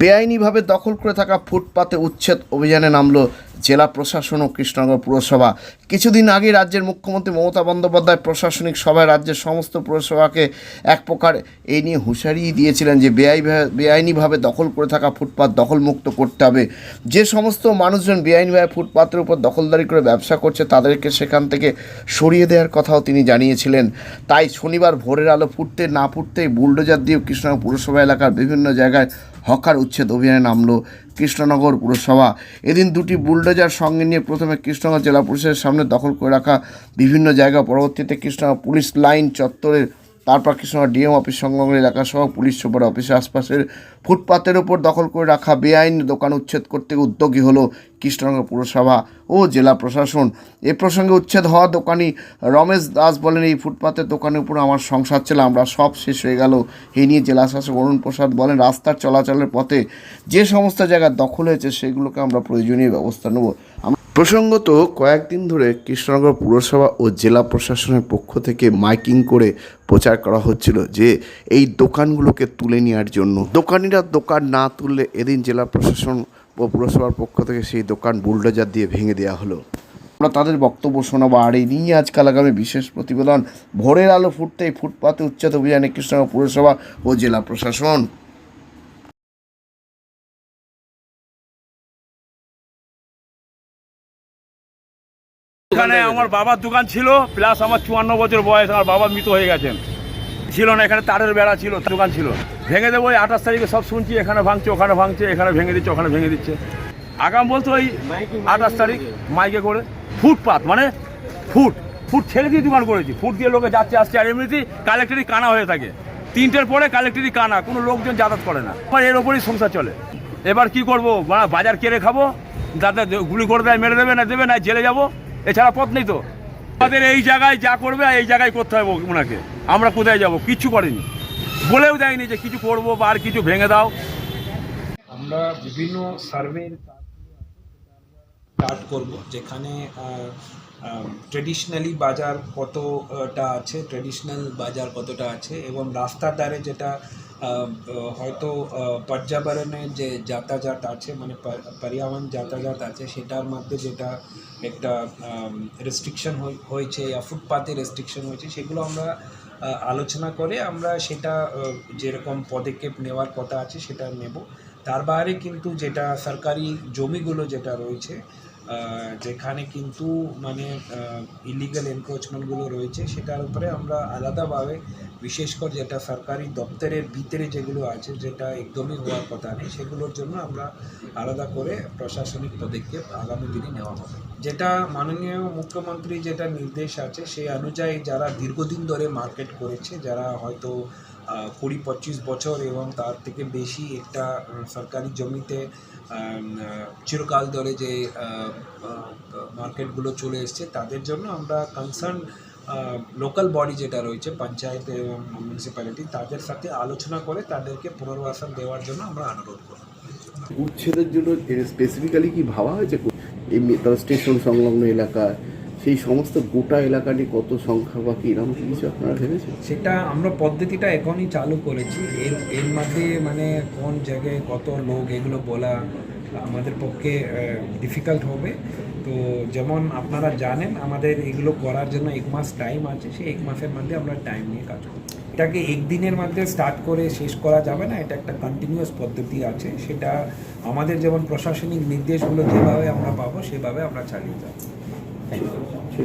বেআইনিভাবে দখল করে থাকা ফুটপাতে উচ্ছেদ অভিযানে নামলো জেলা প্রশাসন ও কৃষ্ণনগর পুরসভা। কিছুদিন আগে রাজ্যের মুখ্যমন্ত্রী মমতা বন্দ্যোপাধ্যায় প্রশাসনিক সভায় রাজ্যের সমস্ত পুরসভাকে এক প্রকার এই নিয়ে হুঁশিয়ারি দিয়েছিলেন যে বেআই বেআইনিভাবে দখল করে থাকা ফুটপাত দখলমুক্ত করতে হবে। যে সমস্ত মানুষজন বেআইনিভাবে ফুটপাতের উপর দখলদারি করে ব্যবসা করছে, তাদেরকে সেখান থেকে সরিয়ে দেওয়ার কথাও তিনি জানিয়েছিলেন। তাই শনিবার ভোরের আলো ফুটতে না ফুটতেই বুলডোজার দিয়ে কৃষ্ণনগর পুরসভা এলাকার বিভিন্ন জায়গায় হকার উচ্ছেদ অভিযানে নামল কৃষ্ণনগর পুরসভা। এদিন দুটি বুলডোজার সঙ্গে নিয়ে প্রথমে কৃষ্ণনগর জেলা পরিষদের সামনে দখল করে রাখা বিভিন্ন জায়গা, পরবর্তীতে কৃষ্ণনগর পুলিশ লাইন চত্বরের তারপর কৃষ্ণনগর ডিএম অফিস সংলগ্ন এলাকা সহ পুলিশ সুপার অফিসের আশপাশের ফুটপাতের ওপর দখল করে রাখা বেআইন দোকান উচ্ছেদ করতে উদ্যোগী হলো কৃষ্ণনগর পুরসভা ও জেলা প্রশাসন। এ প্রসঙ্গে উচ্ছেদ হওয়া দোকানি রমেশ দাস বলেন, এই ফুটপাতের দোকানের উপর আমার সংসার ছিল আমরা সব শেষ হয়ে গেল। এই নিয়ে জেলা শাসক অরুণ প্রসাদ বলেন, রাস্তার চলাচলের পথে যে সমস্ত জায়গা দখল হয়েছে, সেগুলোকে আমরা প্রয়োজনীয় ব্যবস্থা নেব। প্রসঙ্গত, কয়েকদিন ধরে কৃষ্ণনগর পুরসভা ও জেলা প্রশাসনের পক্ষ থেকে মাইকিং করে প্রচার করা হচ্ছিল যে এই দোকানগুলোকে তুলে নেওয়ার জন্য। দোকানিরা দোকান না তুললে এদিন জেলা প্রশাসন ও পুরসভার পক্ষ থেকে সেই দোকান বুলডোজার দিয়ে ভেঙে দেওয়া হলো। আমরা তাদের বক্তব্য শোনাবো। আর এই নিয়ে আজকাল আগামী বিশেষ প্রতিবেদন। ভোরের আলো ফুটতেই ফুটপাতে উচ্ছেদ অভিযানে কৃষ্ণনগর পুরসভা ও জেলা প্রশাসন। এখানে আমার বাবার দোকান ছিল প্লাস আমার চুয়ান্ন বছর বয়স আমার বাবা মৃত হয়ে গেছেন। ছিল না এখানে তারের বেড়া ছিল দোকান ছিল। ভেঙে দেবো ওই আঠাশ তারিখে সব শুনছি এখানে ভাঙছে ওখানে ভাঙছে এখানে ভেঙে দিচ্ছে ওখানে ভেঙে দিচ্ছে। আগাম বলতো ওই আঠাশ তারিখ মাইকে করে। ফুটপাত মানে ফুট ফুট ছেড়ে দিয়ে দোকান করেছি। ফুট দিয়ে লোকে যাচ্ছে আসছে আর এমনিতেই কালেক্টরি কানা হয়ে থাকে। তিনটের পরে কালেক্টরি কানা কোনো লোকজন যাতায়াত করে না। আমার এর ওপরই সংসার চলে। এবার কি করব? বাজার কেড়ে খাব যাতে গুলি করে দেয় মেরে দেবে না দেবে না জেলে যাব। এছাড়া পথ নেই তো। আমাদের এই জায়গায় যা করবে, এই জায়গায় করতে হবে ওনাকে। আমরা কোথায় যাব? কিচ্ছু করেনি। বলেও দেয়নি যে কিছু করব বা আর কিছু ভেঙে দাও। আমরা বিভিন্ন সার্ভে স্টার্ট করব, যেখানে ট্রেডিশনালি বাজার কতটা আছে ট্রেডিশনাল বাজার কতটা আছে, এবং রাস্তার ধারে যেটা হয়তো পর্যাবরণের যে যাতায়াত আছে মানে পর্যাবরণ যাতায়াত আছে, সেটার মধ্যে যেটা একটা রেস্ট্রিকশন হয়েছে বা ফুটপাতে রেস্ট্রিকশন হয়েছে, সেগুলো আমরা আলোচনা করে আমরা সেটা যেরকম পদক্ষেপ নেওয়ার কথা আছে, সেটা নেব। তার বাইরে কিন্তু যেটা সরকারি জমিগুলো যেটা রয়েছে যেখানে কিন্তু মানে ইলিগাল এনক্রোচমেন্টগুলো রয়েছে, সেটার উপরে আমরা আলাদাভাবে, বিশেষ করে যেটা সরকারি দপ্তরের ভিতরে যেগুলো আছে, যেটা একদমই হওয়ার কথা নেই, সেগুলোর জন্য আমরা আলাদা করে প্রশাসনিক পদক্ষেপ আগামী দিনে নেওয়া হবে। যেটা মাননীয় মুখ্যমন্ত্রী যেটা নির্দেশ আছে, সেই অনুযায়ী যারা দীর্ঘদিন ধরে মার্কেট করেছে, যারা হয়তো কুড়ি, পঁচিশ বছর এবং তার থেকে বেশি একটা সরকারি জমিতে চিরকাল ধরে যে মার্কেটগুলো চলে এসছে, তাদের জন্য আমরা কনসার্ন লোকাল বডি যেটা রয়েছে, পঞ্চায়েত এবং মিউনিসিপ্যালিটি তাদের সাথে আলোচনা করে তাদেরকে পুনর্বাসন দেওয়ার জন্য আমরা অনুরোধ করব। উচ্ছেদের জন্য স্পেসিফিক্যালি কি ভাবা হয়েছে? স্টেশন সংলগ্ন এলাকা সেই সমস্ত গোটা এলাকাটি কত সংখ্যা বা কি এরকম কিছু আপনারা ভেবেছেন? সেটা আমরা পদ্ধতিটা এখনই চালু করেছি। এর এর মধ্যে মানে কোন জায়গায় কত লোক এগুলো বলা আমাদের পক্ষে ডিফিকাল্ট হবে। তো যেমন আপনারা জানেন, আমাদের এগুলো করার জন্য এক মাস টাইম আছে। সেই এক মাসের মধ্যে আমরা টাইম নিয়ে কাজ করব। এটাকে একদিনের মধ্যে স্টার্ট করে শেষ করা যাবে না। এটা একটা কন্টিনিউয়াস পদ্ধতি আছে। সেটা আমাদের যেমন প্রশাসনিক নির্দেশগুলো যেভাবে আমরা পাবো, সেভাবে আমরা চালিয়ে যাব। 去去